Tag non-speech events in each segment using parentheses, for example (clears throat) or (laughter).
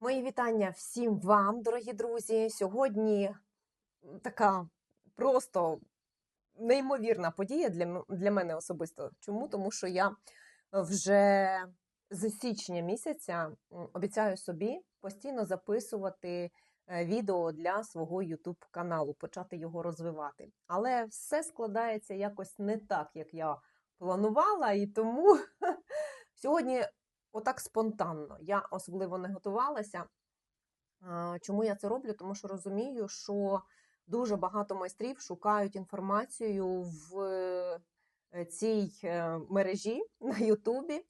Мої вітання всім вам, дорогі друзі. Сьогодні така просто неймовірна подія для, для мене особисто. Чому? Тому що я вже з січня місяця обіцяю собі постійно записувати е, відео для свого YouTube каналу, почати його розвивати. Але все складається якось не так, як я планувала, і тому (laughs) сьогодні отак спонтанно. Я особливо не готувалася. Чому я це роблю? Тому що розумію, що дуже багато майстрів шукають інформацію в е, цій е, мережі (laughs) на Ютубі.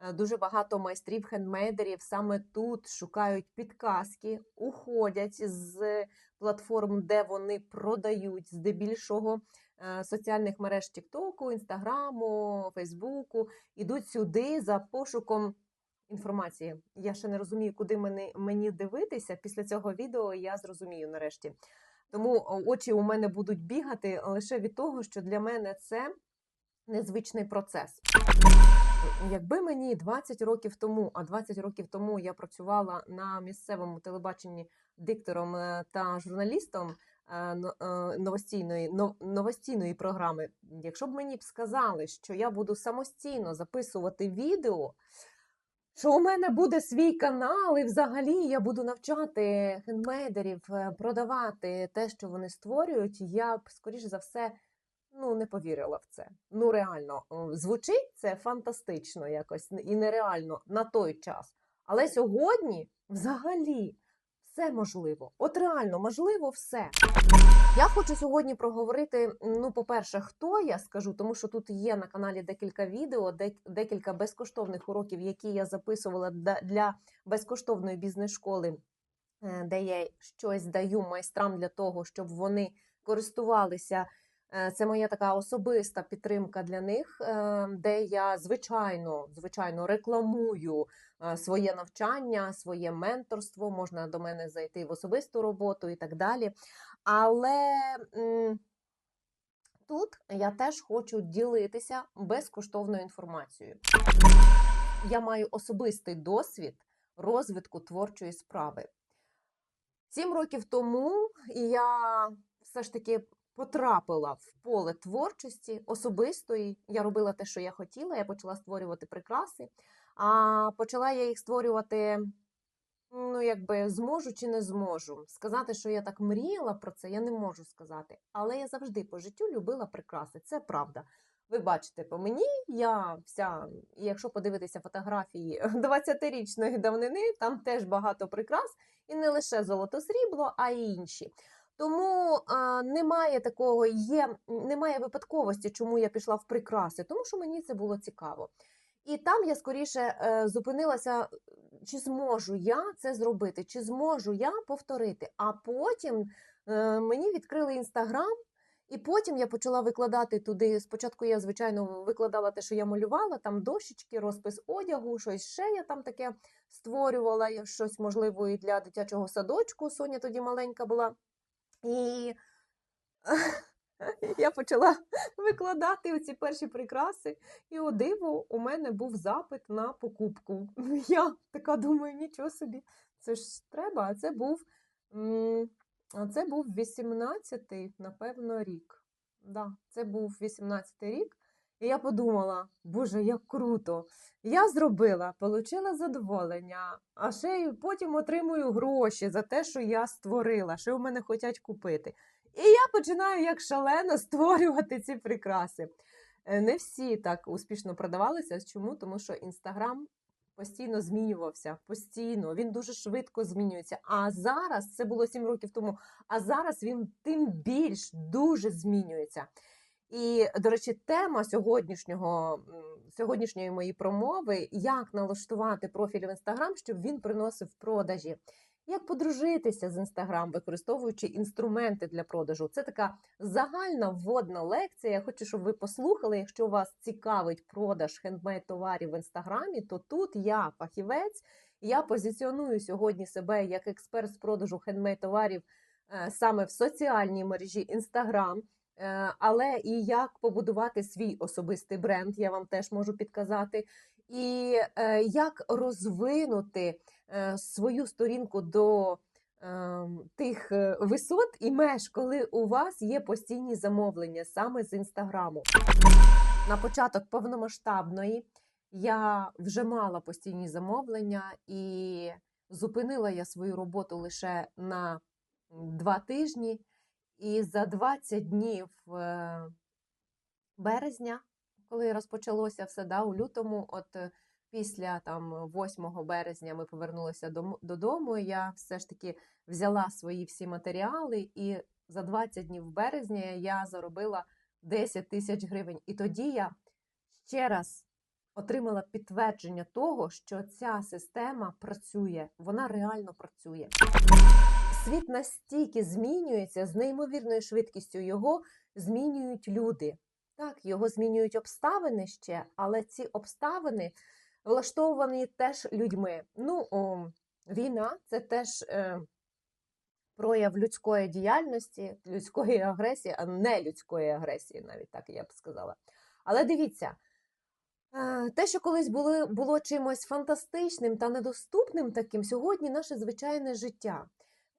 Е, Дуже багато майстрів, хендмейдерів саме тут шукають підказки, уходять з платформ, де вони продають здебільшого соціальних мереж Тіктоку, Інстаграму, Фейсбуку, ідуть сюди за пошуком інформації. Я ще не розумію, куди мені, мені дивитися. Після цього відео я зрозумію нарешті. Тому очі у мене будуть бігати лише від того, що для мене це незвичний процес. Якби мені 20 років тому, а 20 років тому я працювала на місцевому телебаченні диктором е, та журналістом е, е, новостійної, новостійної програми, якщо б мені б сказали, що я буду самостійно записувати відео, що у мене буде свій канал, і взагалі я буду навчати хендмейдерів е, продавати те, що вони створюють, я б, скоріш за все, ну, не повірила в це. Ну, реально, звучить це фантастично якось і нереально на той час. Але сьогодні взагалі все можливо. От реально можливо все. Я хочу сьогодні проговорити. Ну, по-перше, хто я скажу, тому що тут є на каналі декілька відео, декілька безкоштовних уроків, які я записувала для безкоштовної бізнес-школи, е, де я щось даю майстрам для того, щоб вони користувалися. Е, Це моя така особиста підтримка для них, е, де я звичайно, звичайно рекламую е, своє навчання, своє менторство. Можна до мене зайти в особисту роботу і так далі. Але тут я теж хочу ділитися безкоштовною інформацією. Я маю особистий досвід розвитку творчої справи. Сім років тому я все ж таки потрапила в поле творчості особистої. Я робила те, що я хотіла. Я почала створювати прикраси, а почала я їх створювати. Ну, якби зможу чи не зможу. Сказати, що я так мріяла про це, я не можу сказати. Але я завжди по життю любила прикраси. Це правда. Ви бачите по мені, я вся, якщо подивитися фотографії (laughs) 20-річної давнини, там теж багато прикрас, і не лише золото-срібло, а й інші. Тому а, немає такого, є, немає випадковості, чому я пішла в прикраси, тому що мені це було цікаво. І там я скоріше е, зупинилася, чи зможу я це зробити, чи зможу я повторити. А потім е, мені відкрили інстаграм, і потім я почала викладати туди. Спочатку я, звичайно, викладала те, що я малювала, там дощечки, розпис одягу, щось ще я там таке створювала, щось можливо і для дитячого садочку. Соня тоді маленька була. І я почала викладати оці перші прикраси. І о диво, у мене був запит на покупку. (laughs) Я така думаю, нічого собі, це ж треба. А це був, це був 18-й, напевно, рік. Да, це був 18-й рік. І я подумала, боже, як круто! Я зробила, отримала задоволення, а ще й потім отримую гроші за те, що я створила, що в мене хочуть купити. І я починаю як шалено (laughs) створювати ці прикраси. Е, Не всі так успішно продавалися. Чому? Тому що Інстаграм постійно змінювався, постійно. Він дуже швидко змінюється. А зараз це було 7 років тому. А зараз він тим більш дуже змінюється. І, до речі, тема сьогоднішнього, сьогоднішньої моєї промови як налаштувати профіль в Інстаграм, щоб він приносив продажі. Як подружитися з Інстаграм, використовуючи інструменти для продажу? Це така загальна вводна лекція. Я хочу, щоб ви послухали. Якщо вас цікавить продаж хендмейд товарів в інстаграмі, то тут я фахівець. Я позиціоную сьогодні себе як експерт з продажу хендмейд товарів е, саме в соціальній мережі Інстаграм. Е, Але і як побудувати свій особистий бренд, я вам теж можу підказати. і е, як розвинути е, свою сторінку до е, тих висот і меж, коли у вас є постійні замовлення саме з інстаграму. На початок повномасштабної я вже мала постійні замовлення, і зупинила я свою роботу лише на два тижні. І за 20 днів е, березня, коли розпочалося все, да, у лютому, от е, після там 8 березня ми повернулися додому. Я все ж таки взяла свої всі матеріали, і за 20 днів березня я заробила 10 тисяч гривень. І тоді я ще раз отримала підтвердження того, що ця система працює, вона реально працює. Світ настільки змінюється з неймовірною швидкістю, його змінюють люди. Так, його змінюють обставини ще, але ці обставини влаштовані теж людьми. Ну, о, війна це теж е, прояв людської діяльності, людської агресії, а не людської агресії, навіть так я б сказала. Але дивіться, е, те, що колись було, було чимось фантастичним та недоступним таким, сьогодні наше звичайне життя.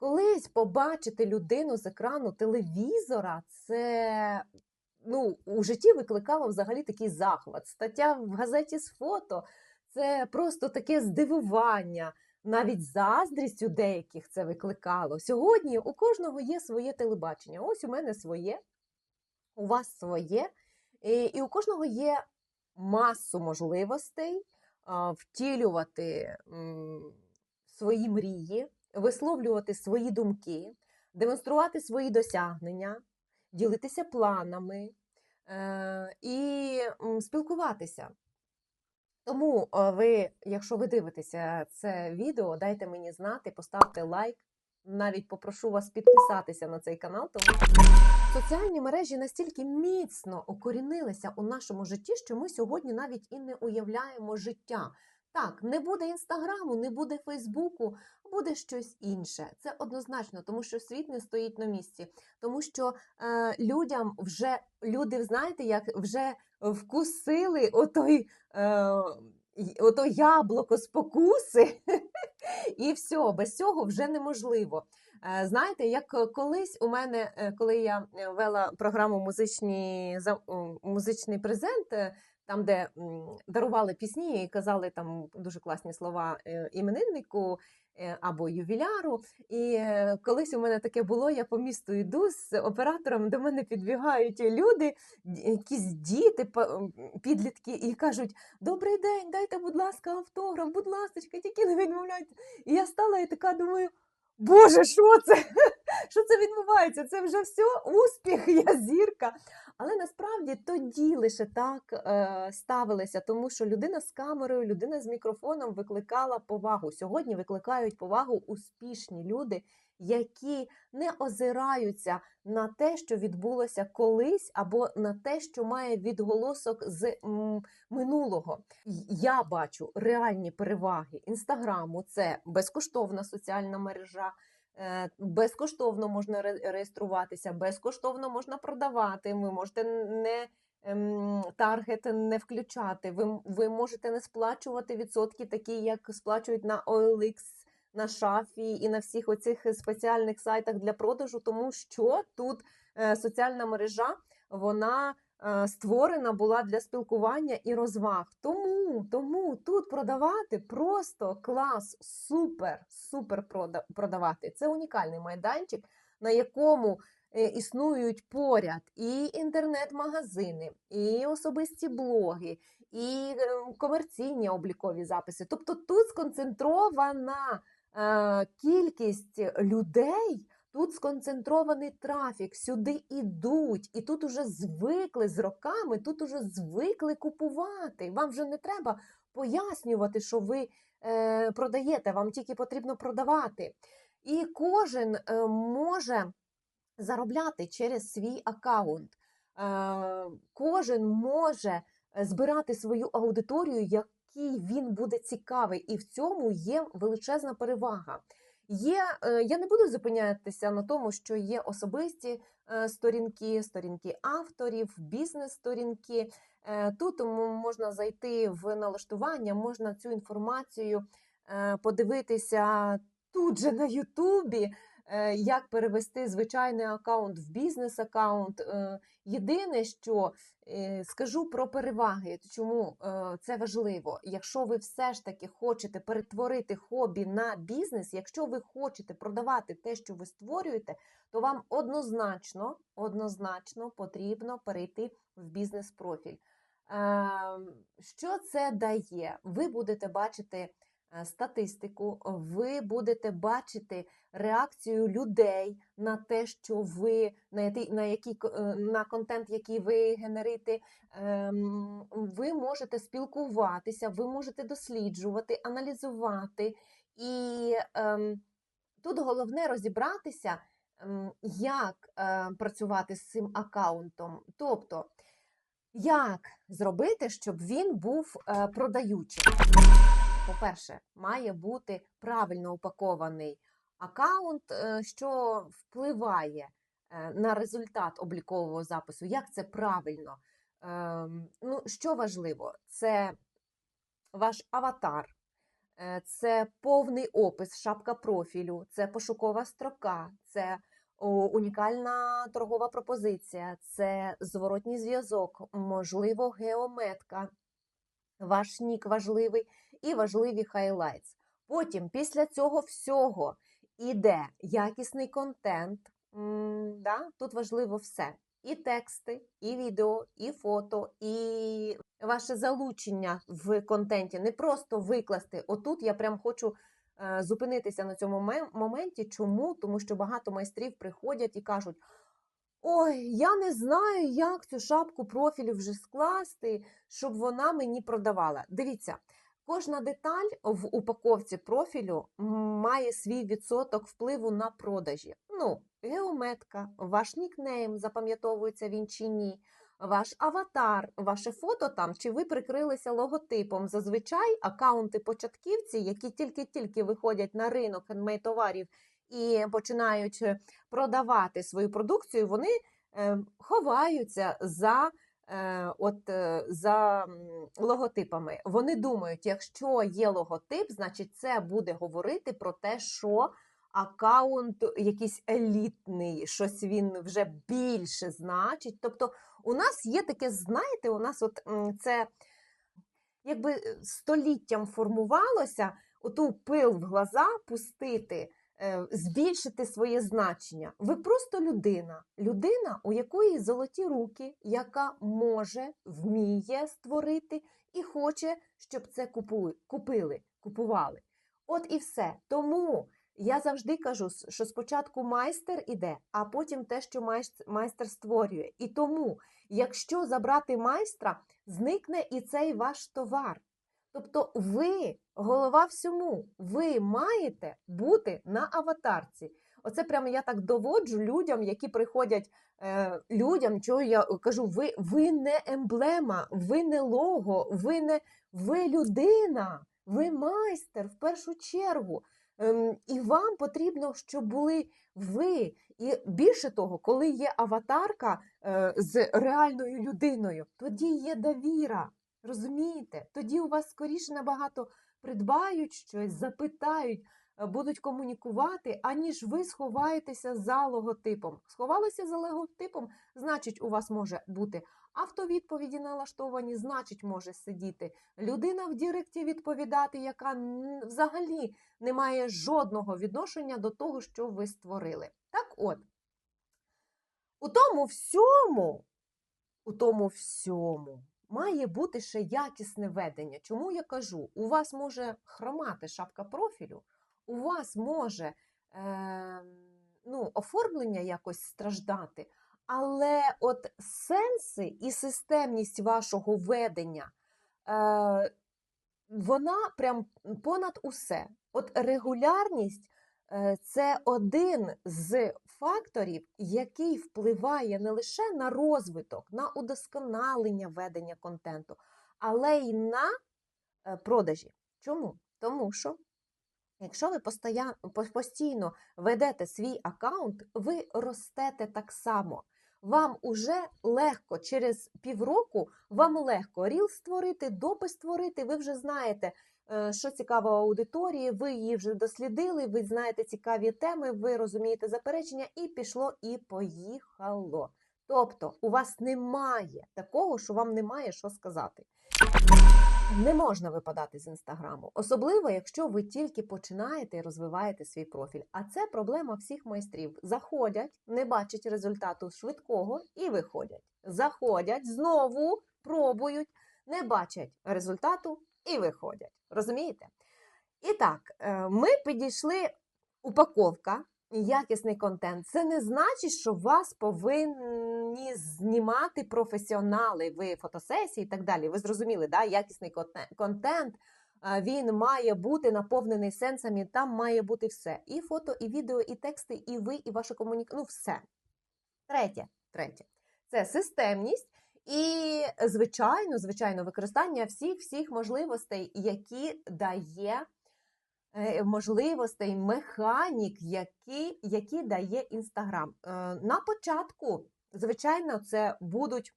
Колись побачити людину з екрану телевізора, це ну, у житті викликало взагалі такий захват. Стаття в газеті з фото це просто таке здивування, навіть заздрість у деяких це викликало. Сьогодні у кожного є своє телебачення. Ось у мене своє, у вас своє, і, у кожного є масу можливостей втілювати свої мрії, висловлювати свої думки, демонструвати свої досягнення, ділитися планами е, і спілкуватися. Тому е, ви, якщо ви дивитеся це відео, дайте мені знати, поставте лайк. Навіть попрошу вас підписатися на цей канал, тому соціальні мережі настільки міцно укорінилися у нашому житті, що ми сьогодні навіть і не уявляємо життя. Так, не буде інстаграму, не буде Фейсбуку, буде щось інше. Це однозначно, тому що світ не стоїть на місці, тому що е, людям вже люди, знаєте, як вже вкусили отой, е, ото яблуко спокуси, (laughs) і все, без цього вже неможливо. Е, Знаєте, як колись у мене, е, коли я е, вела програму музичні, музичний презент, там, де дарували пісні і казали там дуже класні слова е, імениннику е, або ювіляру. І е, колись у мене таке було, я по місту йду з оператором, до мене підбігають люди, якісь діти, підлітки, і кажуть: Добрий день, дайте, будь ласка, автограф, будь ласка, тільки не відмовляйте. І я стала і така думаю. Боже, що це? (laughs) Що це відбувається? Це вже все, успіх, я зірка. Але насправді тоді лише так е, ставилися, тому що людина з камерою, людина з мікрофоном викликала повагу. Сьогодні викликають повагу успішні люди, які не озираються на те, що відбулося колись, або на те, що має відголосок з минулого. Я бачу реальні переваги інстаграму. Це безкоштовна соціальна мережа. Е, Безкоштовно можна ре- реєструватися, безкоштовно можна продавати. Ви можете не ем, таргет не включати. Ви, ви можете не сплачувати відсотки, такі як сплачують на OLX, на шафі і на всіх оцих спеціальних сайтах для продажу, тому що тут е, соціальна мережа вона створена була для спілкування і розваг. Тому, тому тут продавати просто клас, супер, супер продавати. Це унікальний майданчик, на якому е, існують поряд і інтернет-магазини, і особисті блоги, і е, комерційні облікові записи. Тобто тут сконцентрована е, кількість людей. Тут сконцентрований трафік, сюди ідуть, і тут уже звикли з роками, тут уже звикли купувати. Вам вже не треба пояснювати, що ви е, продаєте, вам тільки потрібно продавати. І кожен е, може заробляти через свій аккаунт. Е, кожен може збирати свою аудиторію, якій він буде цікавий, і в цьому є величезна перевага. Є, е, я не буду зупинятися на тому, що є особисті е, сторінки, сторінки авторів, бізнес-сторінки. Е, Тут можна зайти в налаштування, можна цю інформацію подивитися тут же на Ютубі, як перевести звичайний аккаунт в бізнес-аккаунт. Е, Єдине, що е, скажу про переваги, чому е, це важливо. Якщо ви все ж таки хочете перетворити хобі на бізнес, якщо ви хочете продавати те, що ви створюєте, то вам однозначно, однозначно потрібно перейти в бізнес-профіль. Ем, Що це дає? Ви будете бачити е, статистику, ви будете бачити реакцію людей на те, що ви на який, на який е, на контент, який ви генерите. Ем, Ви можете спілкуватися, ви можете досліджувати, аналізувати. І ем, тут головне розібратися, ем, як е, працювати з цим аккаунтом. Тобто, як зробити, щоб він був е, продаючим? По-перше, має бути правильно упакований аккаунт, е, що впливає е, на результат облікового запису. Як це правильно? Ем, Ну, що важливо, це ваш аватар, е, це повний опис, шапка профілю, це пошукова строка, це унікальна торгова пропозиція, це зворотній зв'язок, можливо, геометка, ваш нік важливий і важливі хайлайтс. Потім, після цього всього, іде якісний контент. М, да? Тут важливо все. І тексти, і відео, і фото, і ваше залучення в контенті. Не просто викласти. Отут я прям хочу е, зупинитися на цьому моменті. Чому? Тому що багато майстрів приходять і кажуть: Ой, я не знаю, як цю шапку профілю вже скласти, щоб вона мені продавала. Дивіться, кожна деталь в упаковці профілю має свій відсоток впливу на продажі. Ну, геометка, ваш нікнейм, запам'ятовується він чи ні, ваш аватар, ваше фото там, чи ви прикрилися логотипом. Зазвичай акаунти початківці, які тільки-тільки виходять на ринок товарів і починають е, продавати свою продукцію, вони е, ховаються за, от, е, за логотипами. Вони думають, якщо є логотип, значить це буде говорити про те, що аккаунт якийсь елітний, щось він вже більше значить. Тобто, у нас є таке, знаєте, у нас от це якби е, століттям формувалося оту пил в глаза пустити е, збільшити своє значення. Ви просто людина, людина, у якої золоті руки, яка може, вміє створити і хоче, щоб це купили, купували. От і все. Тому я завжди кажу, що спочатку майстер іде, а потім те, що майстер створює. І тому, якщо забрати майстра, зникне і цей ваш товар. Тобто ви голова всьому, ви маєте бути на аватарці. Оце прямо я так доводжу людям, які приходять е, людям, чого я кажу, ви, ви не емблема, ви не лого, ви не ви людина, ви майстер в першу чергу. Ем, і вам потрібно, щоб були ви. І більше того, коли є аватарка е, з реальною людиною, тоді є довіра. Розумієте? Тоді у вас скоріше набагато придбають щось, запитають, е, будуть комунікувати, аніж ви сховаєтеся за логотипом. Сховалися за логотипом, значить, у вас може бути автовідповіді налаштовані, значить, може сидіти людина в Діректі відповідати, яка взагалі не має жодного відношення до того, що ви створили. Так от, у тому всьому, у тому всьому має бути ще якісне ведення. Чому я кажу? У вас може хромати шапка профілю, у вас може е, ну, оформлення якось страждати, але от сенси і системність вашого ведення, е, вона прям понад усе. От регулярність е, це один з факторів, який впливає не лише на розвиток, на удосконалення ведення контенту, але й на е, продажі. Чому? Тому що якщо ви постійно ведете свій аккаунт, ви ростете так само. вам уже легко через півроку, вам легко ріл створити, допис створити. Ви вже знаєте, що цікаво аудиторії, ви її вже дослідили, ви знаєте цікаві теми, ви розумієте заперечення, і пішло, і поїхало. Тобто, у вас немає такого, що вам немає що сказати. Не можна випадати з інстаграму, особливо якщо ви тільки починаєте і розвиваєте свій профіль. А це проблема всіх майстрів. Заходять, не бачать результату швидкого і виходять. Заходять, знову пробують, не бачать результату і виходять. Розумієте? І так, е, ми підійшли упаковка, якісний контент. Це не значить, що вас повинні знімати професіонали, ви фотосесії і так далі. Ви зрозуміли, да? якісний контент. е, Він має бути наповнений сенсами, там має бути все. І фото, і відео, і тексти, і ви, і ваша комунікація. Ну, все. Третє, третє. Це системність і, звичайно, звичайно, використання всіх всіх можливостей, які дає е, можливостей, механік, які, які дає Інстаграм. Е, На початку, звичайно, це будуть.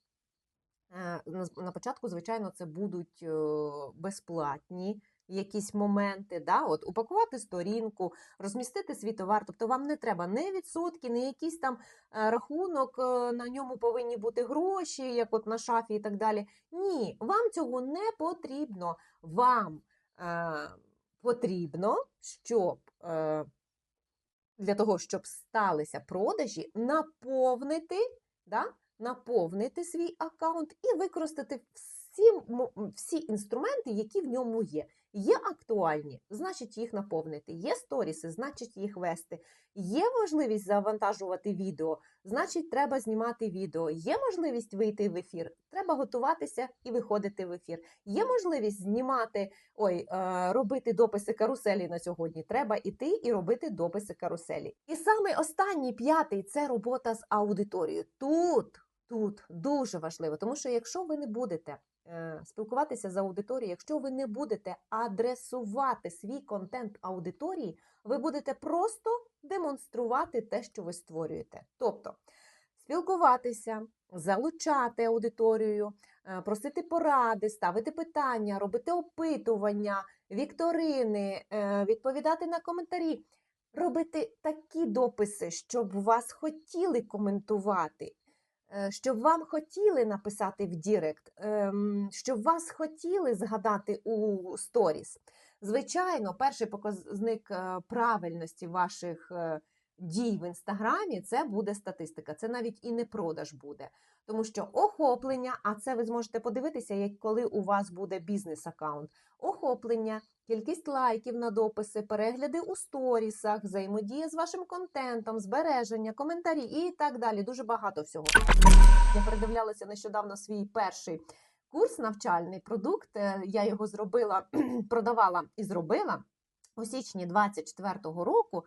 е, на початку, звичайно, це будуть безплатні якісь моменти, да? От, упакувати сторінку, розмістити свій товар. Тобто вам не треба ні відсотки, ні якийсь там е, рахунок, е, на ньому повинні бути гроші, як от на шафі і так далі. Ні, вам цього не потрібно. Вам е, потрібно, щоб е, для того, щоб сталися продажі, наповнити, да, наповнити свій аккаунт і використати всі, всі інструменти, які в ньому є. Є актуальні, значить їх наповнити. Є сторіси, значить їх вести. Є можливість завантажувати відео, значить треба знімати відео. Є можливість вийти в ефір, треба готуватися і виходити в ефір. Є можливість знімати, ой, е, робити дописи каруселі на сьогодні. Треба іти і робити дописи каруселі. І саме останній п'ятий це робота з аудиторією. Тут, тут дуже важливо, тому що якщо ви не будете спілкуватися з аудиторією, якщо ви не будете адресувати свій контент аудиторії, ви будете просто демонструвати те, що ви створюєте. Тобто спілкуватися, залучати аудиторію, е, просити поради, ставити питання, робити опитування, вікторини, е, відповідати на коментарі, робити такі дописи, щоб вас хотіли коментувати. Е, Щоб вам хотіли написати в Дірект, ем, щоб вас хотіли згадати у сторіс. Звичайно, перший показник е, правильності ваших е, дій в інстаграмі це буде статистика. Це навіть і не продаж буде. Тому що охоплення, а це ви зможете подивитися, як коли у вас буде бізнес-аккаунт. Охоплення, кількість лайків на дописи, перегляди у сторісах, взаємодія з вашим контентом, збереження, коментарі і так далі. Дуже багато всього. Я передивлялася нещодавно свій перший курс навчальний продукт. Е, Я його зробила, (clears throat) продавала і зробила у січні 24-го року.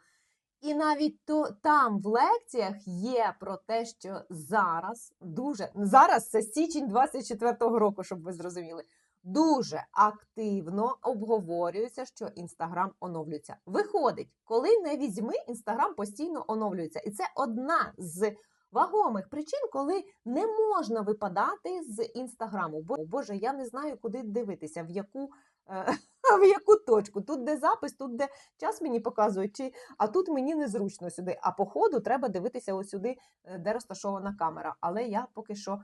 І навіть то там в лекціях є про те, що зараз дуже зараз це січень 24-го року, щоб ви зрозуміли. Дуже активно обговорюється, що інстаграм оновлюється. Виходить, коли не візьми, інстаграм постійно оновлюється, і це одна з вагомих причин, коли не можна випадати з інстаграму. Бо Боже, я не знаю, куди дивитися, в яку. е, (laughs) В яку точку? Тут де запис, тут де час мені показують, чи а тут мені незручно сюди. А по ходу треба дивитися ось сюди, е, де розташована камера. Але я поки що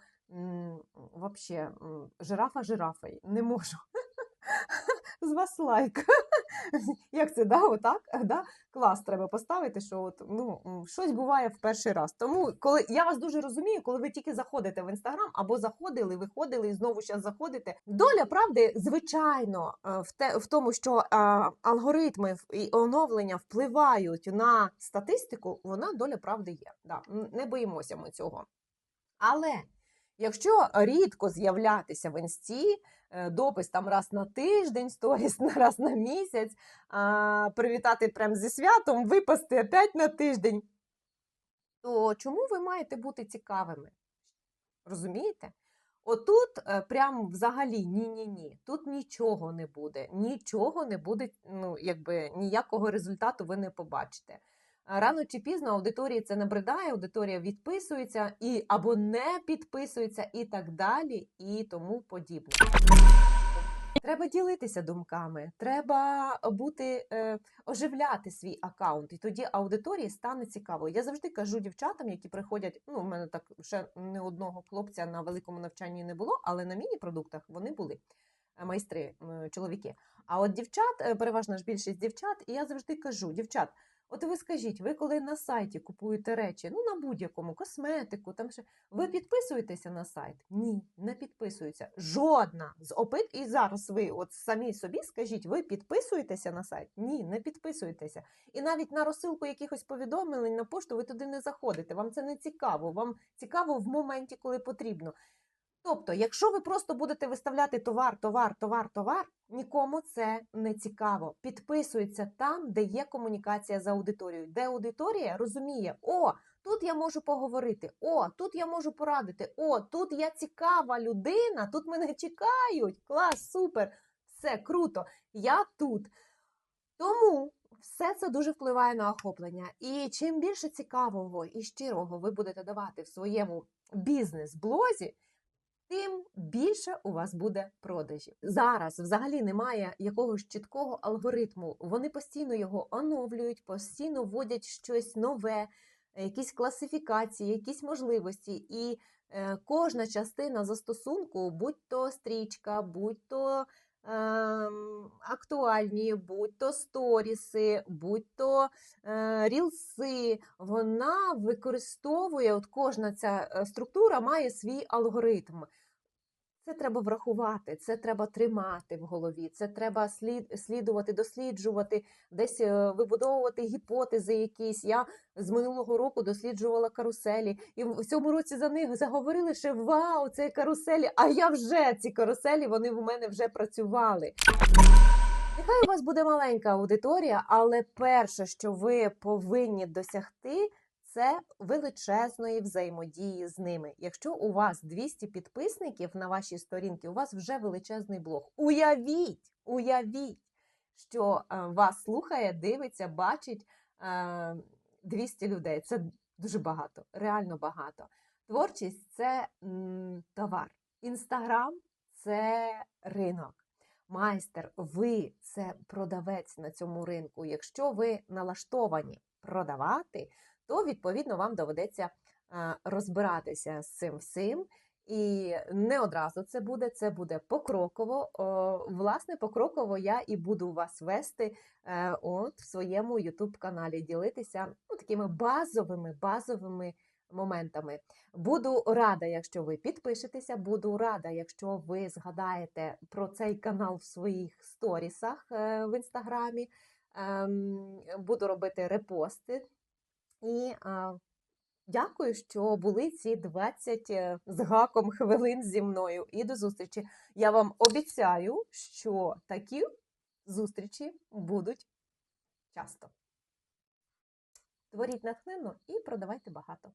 вообще жирафа жирафою не можу. (laughs) З вас лайк. (laughs) Як це, да, отак? Да? Клас треба поставити, що от, ну, щось буває в перший раз. Тому коли я вас дуже розумію, коли ви тільки заходите в інстаграм або заходили, виходили і знову зараз заходите. Доля правди, звичайно, е, в те в тому, що е, алгоритми і оновлення впливають на статистику, вона доля правди є. Да, не боїмося ми цього. Але якщо рідко з'являтися в інсті, е, допис там раз на тиждень, сторіс (laughs) раз на місяць, а, привітати прям зі святом, випасти опять на тиждень, то чому ви маєте бути цікавими? Розумієте? Отут е, прям взагалі ні-ні-ні. Тут нічого не буде, нічого не буде, ну, якби ніякого результату ви не побачите. Рано чи пізно аудиторії це набридає, аудиторія відписується і або не підписується, і так далі, і тому подібне. Треба ділитися думками, треба бути е, оживляти свій аккаунт, і тоді аудиторії стане цікаво. Я завжди кажу дівчатам, які приходять. Ну, у мене так ще не одного хлопця на великому навчанні не було, але на міні-продуктах вони були е, майстри, чоловіки. А от дівчат, е, переважна ж більшість дівчат, і я завжди кажу: дівчат, от ви скажіть, ви коли на сайті купуєте речі, ну на будь-якому косметику, там ще ви підписуєтеся на сайт? Ні, не підписується. Жодна з опит. І зараз ви от самі собі скажіть, ви підписуєтеся на сайт? Ні, не підписуєтеся. І навіть на розсилку якихось повідомлень на пошту ви туди не заходите. Вам це не цікаво. Вам цікаво в моменті, коли потрібно. Тобто, якщо ви просто будете виставляти товар, товар, товар, товар, нікому це не цікаво. Підписується там, де є комунікація з аудиторією, де аудиторія розуміє, о, тут я можу поговорити, о, тут я можу порадити, о, тут я цікава людина, тут мене чекають. Клас, супер, все круто. Я тут. Тому все це дуже впливає на охоплення. І чим більше цікавого і щирого ви будете давати в своєму бізнес-блозі, тим більше у вас буде продажів. Зараз взагалі немає якогось чіткого алгоритму. Вони постійно його оновлюють, постійно вводять щось нове, якісь класифікації, якісь можливості. І е, кожна частина застосунку, будь то стрічка, будь то ем, актуальні, будь то сторіси, будь то е, рілси, вона використовує, от кожна ця е, структура має свій алгоритм. Це треба врахувати, це треба тримати в голові, це треба слід, слідувати, досліджувати, десь е, вибудовувати гіпотези якісь. Я з минулого року досліджувала каруселі, і в цьому році за них заговорили, що вау, це каруселі, а я вже ці каруселі, вони в мене вже працювали. Нехай у вас буде маленька аудиторія, але перше, що ви повинні досягти, це величезної взаємодії з ними. Якщо у вас 200 підписників на вашій сторінці, у вас вже величезний блог. Уявіть, уявіть, що е, вас слухає, дивиться, бачить е, 200 людей. Це дуже багато, реально багато. Творчість це товар. Інстаграм це ринок. Майстер, ви це продавець на цьому ринку. Якщо ви налаштовані продавати, то відповідно вам доведеться е, розбиратися з цим всім. І не одразу це буде, це буде покроково. О, власне, покроково я і буду вас вести е, от в своєму youtube каналі, ділитися ну, такими базовими, базовими моментами. Буду рада, якщо ви підпишетеся, буду рада, якщо ви згадаєте про цей канал в своїх сторісах е, в інстаграмі. Ем, Буду робити репости. І а, дякую, що були ці 20 е, з гаком хвилин зі мною. І до зустрічі. Я вам обіцяю, що такі зустрічі будуть часто. Творіть натхненно і продавайте багато.